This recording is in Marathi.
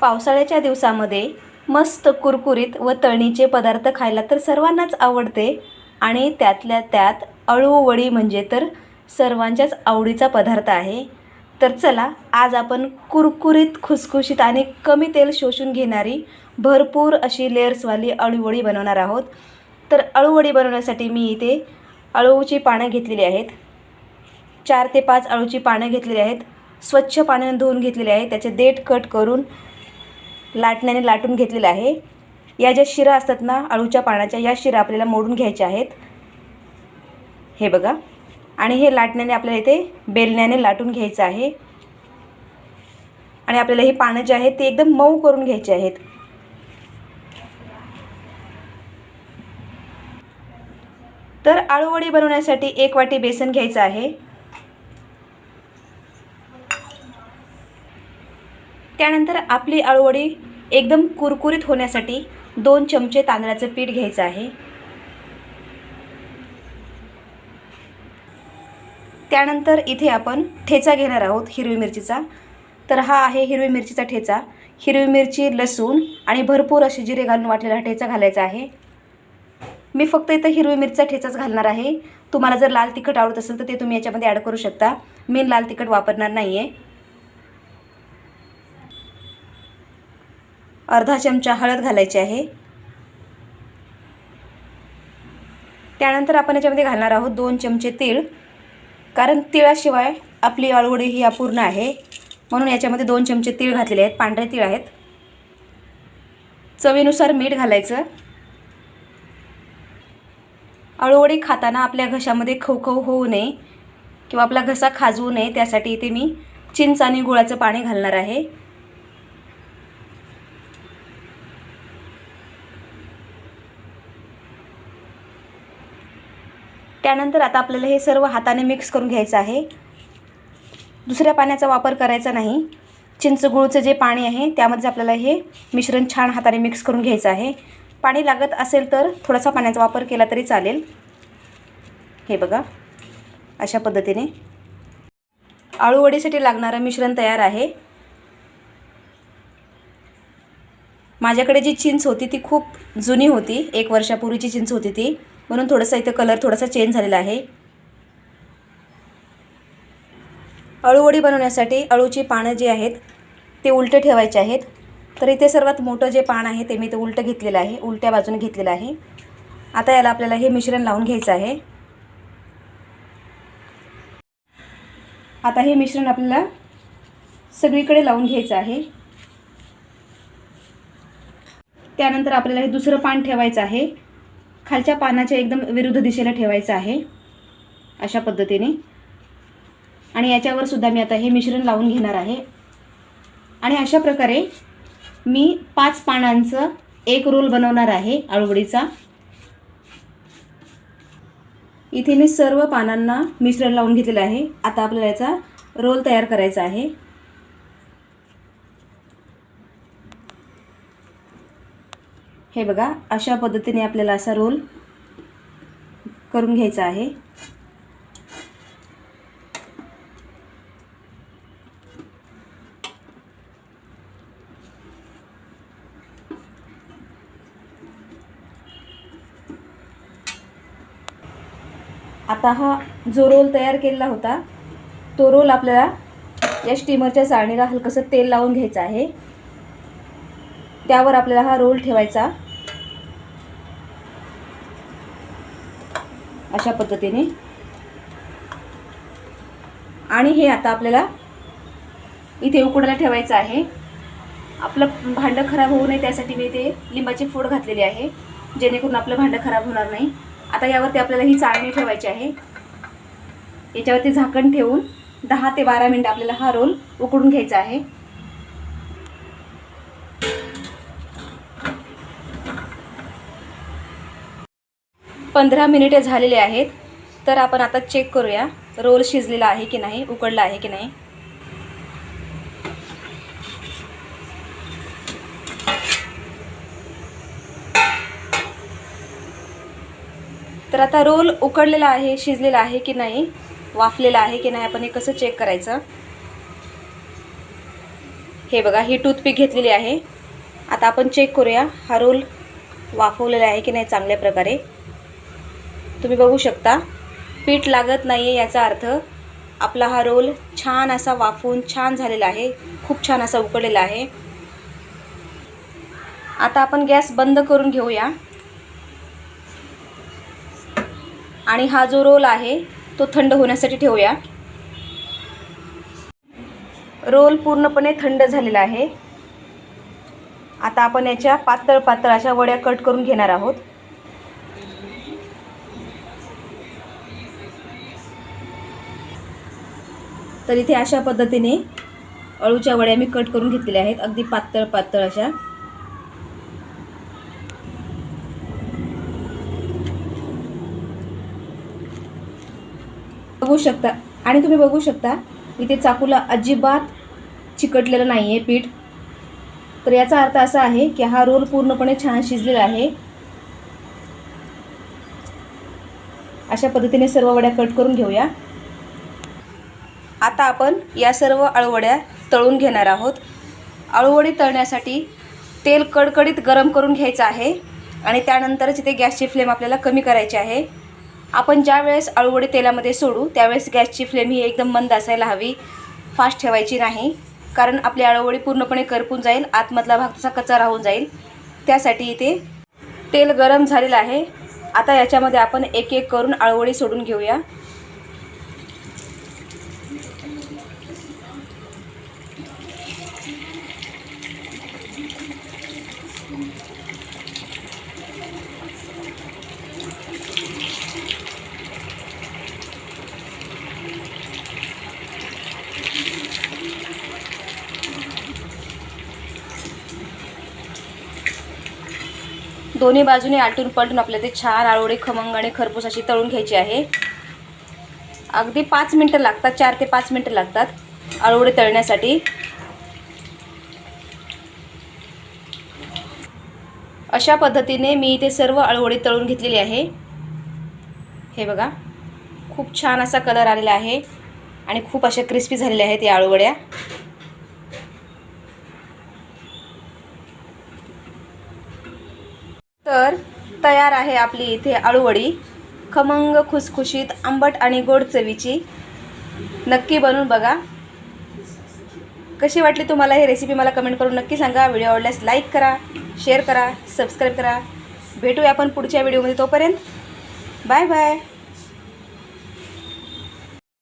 पावसाळ्याच्या दिवसामध्ये मस्त कुरकुरीत व तळणीचे पदार्थ खायला तर सर्वांनाच आवडते. आणि त्यातल्या त्यात अळूवडी म्हणजे तर सर्वांच्याच आवडीचा पदार्थ आहे. तर चला आज आपण कुरकुरीत खुसखुशीत आणि कमी तेल शोषून घेणारी भरपूर अशी लेअर्सवाली अळूवडी बनवणार आहोत. तर अळूवडी बनवण्यासाठी मी इथे अळूची पानं घेतलेली आहेत. चार ते पाच अळूची पानं घेतलेली आहेत. स्वच्छ पाण्याने धुवून घेतलेली आहे त्याचे देठ कट करून लाटण्याने लाटून घेतलेलं आहे. या ज्या शिरा असतात ना अळूच्या पानाच्या या शिरा आपल्याला मोडून घ्यायच्या आहेत. हे बघा. आणि हे लाटण्याने आपल्याला इथे बेलण्याने लाटून घ्यायचं आहे. आणि आपल्याला ही पानं जी आहेत ती एकदम मऊ करून घ्यायची आहेत. तर आळूवडी बनवण्यासाठी एक वाटी बेसन घ्यायचं आहे. त्यानंतर आपली आळूवडी एकदम कुरकुरीत होण्यासाठी दोन चमचे तांदळाचं पीठ घ्यायचं आहे. त्यानंतर इथे आपण ठेचा घेणार आहोत हिरवी मिरचीचा. तर हा आहे हिरवी मिरचीचा ठेचा. हिरवी मिरची लसूण आणि भरपूर असे जिरे घालून वाटलेला हा ठेचा घालायचा आहे. मी फक्त इथं हिरवी मिरचीचा ठेचाच घालणार आहे. तुम्हाला जर लाल तिखट आवडत असेल तर ते तुम्ही याच्यामध्ये ॲड करू शकता. मी लाल तिखट वापरणार नाही आहे अर्धा चमचा हळद घालायची आहे. त्यानंतर आपण याच्यामध्ये घालणार आहोत दोन चमचे तीळ. कारण तिळाशिवाय आपली अळवडी ही अपूर्ण आहे. म्हणून याच्यामध्ये दोन चमचे तीळ घातलेले आहेत. पांढरे तीळ आहेत. चवीनुसार मीठ घालायचं. अळूवडी खाताना आपल्या घशामध्ये खवखव होऊ नये किंवा आपला घसा खाजवू नये त्यासाठी इथे मी चिंच आणि गुळाचं पाणी घालणार आहे. त्यानंतर आता आपल्याला हे सर्व हाताने मिक्स करून घ्यायचं आहे. दुसऱ्या पाण्याचा वापर करायचा नाही. चिंचगुळचं जे पाणी आहे त्यामध्ये आपल्याला हे मिश्रण छान हाताने मिक्स करून घ्यायचं आहे. पाणी लागत असेल तर थोडासा पाण्याचा वापर केला तरी चालेल. हे बघा अशा पद्धतीने. आळूवडीसाठी लागणारं मिश्रण तयार आहे. माझ्याकडे जी चिंच होती ती खूप जुनी होती. एक वर्षापूर्वीची चिंच होती ती. म्हणून थोडंसं इथं कलर थोडासा चेंज झालेला आहे. अळूवडी बनवण्यासाठी अळूची पानं जी आहेत ते उलटे ठेवायचे आहेत. तर इथे सर्वात मोठं जे पान आहे ते मी ते उलटं घेतलेलं आहे उलट्या बाजूने घेतलेलं आहे. आता याला आपल्याला हे मिश्रण लावून घ्यायचं आहे. आता हे मिश्रण आपल्याला सगळीकडे लावून घ्यायचं आहे. त्यानंतर आपल्याला हे दुसरं पान ठेवायचं आहे. खालच्या पानाच्या एकदम विरुद्ध दिशेला ठेवायचं आहे. अशा पद्धतीने. आणि याच्यावर सुद्धा मी आता हे मिश्रण लावून घेणार आहे. आणि अशा प्रकारे मी पाच पानांचं एक रोल बनवणार आहे आळूवडीचा. इथे मी सर्व पानांना मिश्रण लावून घेतलेलं आहे. आता आपल्याला याचा रोल तयार करायचा आहे. हे बघा अशा पद्धतीने आपल्याला असा रोल करून घ्यायचा आहे. आता हा जो रोल तयार केलेला होता तो रोल आपल्याला या स्टीमरच्या चाळणीला हलकंसं तेल लावून घ्यायचं आहे. त्यावर आपल्याला हा रोल ठेवायचा. अशा पद्धतीने. आणि हे आता आपल्याला इथे उकडायला ठेवायचं आहे. आपलं भांडं खराब होऊ नये त्यासाठी मी इथे लिंबाची फोड घातलेली आहे जेणेकरून आपलं भांडं खराब होणार नाही. आता यावरती आपल्याला ही चाळणी ठेवायची आहे. याच्यावरती झाकण ठेवून दहा ते बारा मिनटं आपल्याला हा रोल उकडून घ्यायचा आहे. पंधरा मिनिटे झालेले आहेत. तर आपण आता चेक करूया रोल शिजलेला आहे की नाही उकडला आहे की नाही. तर आता रोल उकडलेला आहे शिजलेला आहे की नाही वाफलेला आहे की नाही आपण हे कसं चेक करायचं? हे बघा ही टूथपिक घेतलेली आहे. आता आपण चेक करूया हा रोल वाफवलेला आहे की नाही चांगल्या प्रकारे. तुम्ही बघू शकता. पीठ लागत नाही आहे याचा अर्थ. आपला हा रोल छान असा वाफून छान झालेला आहे. खूप छान असा उकळलेला आहे. आता आपण गॅस बंद करून घेऊया. आणि हा जो रोल आहे तो थंड होण्यासाठी ठेवूया. रोल पूर्णपणे थंड झालेला आहे. आता आपण याच्या पातळ पातळ अशा वड्या कट करून घेणार आहोत. तर इथे अशा पद्धतीने अळूच्या वड्या मी कट करून घेतलेल्या आहेत. अगदी पातळ पातळ अशा. बघू शकता. आणि तुम्ही बघू शकता इथे चाकूला अजिबात चिकटलेलं नाही आहे पीठ. तर याचा अर्थ असा आहे की हा रोल पूर्णपणे छान शिजलेला आहे. अशा पद्धतीने सर्व वड्या कट करून घेऊया. आता आपण या सर्व अळवड्या तळून घेणार आहोत. अळवडी तळण्यासाठी तेल कडकडीत गरम करून घ्यायचं आहे आणि त्यानंतरच इथे गॅसची फ्लेम आपल्याला कमी करायची आहे. आपण ज्या वेळेस तेलामध्ये सोडू त्यावेळेस गॅसची फ्लेम ही एकदम मंद असायला हवी. फास्ट ठेवायची नाही कारण आपली अळवडी पूर्णपणे करपून जाईल आतमधला भाग तसा कच्चा राहून जाईल. त्यासाठी इथे तेल गरम झालेलं आहे. आता याच्यामध्ये आपण एक एक करून अळवडी सोडून घेऊया. दोन्ही बाजूने आलटून पलटून आपल्याला ते छान आळोडे खमंग आणि खरपूस अशी तळून घ्यायची आहे. अगदी पाच मिनटं लागतात चार ते पाच मिनटं लागतात आळवडी तळण्यासाठी. अशा पद्धतीने मी इथे सर्व आळवडी तळून घेतलेली आहे. हे बघा खूप छान असा कलर आलेला आहे आणि खूप अशा क्रिस्पी झालेल्या आहेत या आळूवड्या. तर तयार आहे आपली इथे आळूवडी. खमंग खुसखुशीत आंबट आणि गोड चवीची. नक्की बनवून बघा. कशी वाटली तुम्हाला ही रेसिपी मला कमेंट करून नक्की सांगा. व्हिडिओ आवडल्यास लाईक करा शेअर करा सबस्क्राईब करा. भेटूया आपण पुढच्या व्हिडिओमध्ये तोपर्यंत. Bye bye